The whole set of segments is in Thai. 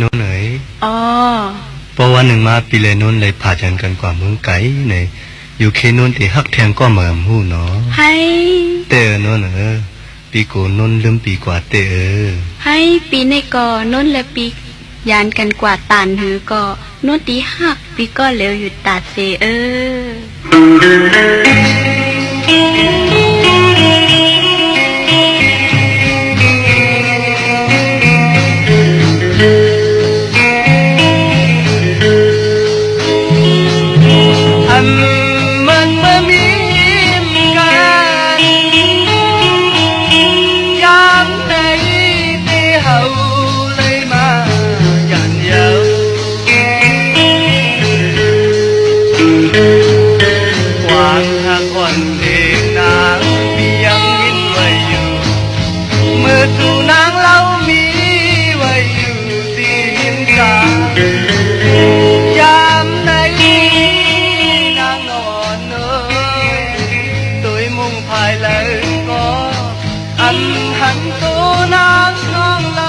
โน้นไหนอ๋อพราะวันหนึ่งมาปีเลยโน้นเลยผ่าจันกันกว่าเมืองไกลเนี่ยอยู่เคโน้นที่ฮักแทงก็เหมือนหู้เนาะให้เตอโน้นเออปีโกโน้นลืมปีกว่าเตอให้ปีในก่อน้นและปียานกันกว่าตานหือก็น้นตีหักปีก็เหลวอยู่ตาดเซเออ ความหักคนเองนางมียังยินไว้อยู่เมื่อสู่นางเรามีไว้อยู่ที่หินกายามในนางนอนเอ่ยตัวมุ่งภายเลยก็อันหันตัวนางน้องเรา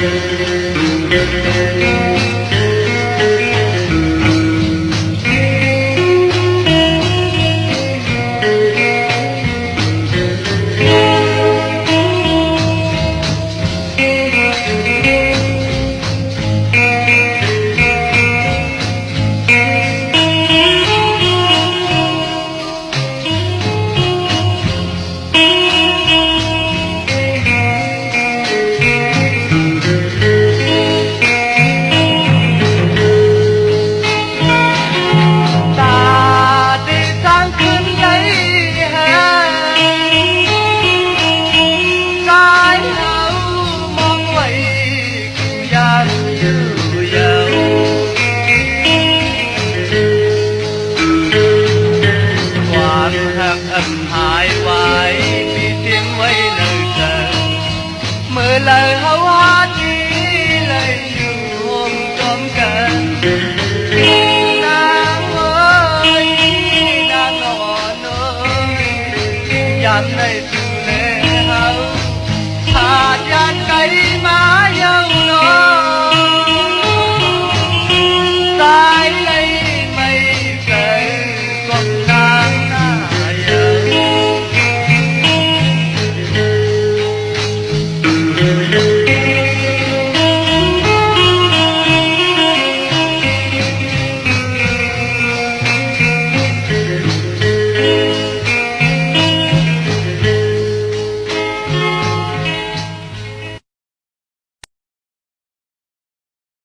ต หักอันหายไว้ปีเสียงไว้เนิ่นเดินเมื่อไรเขา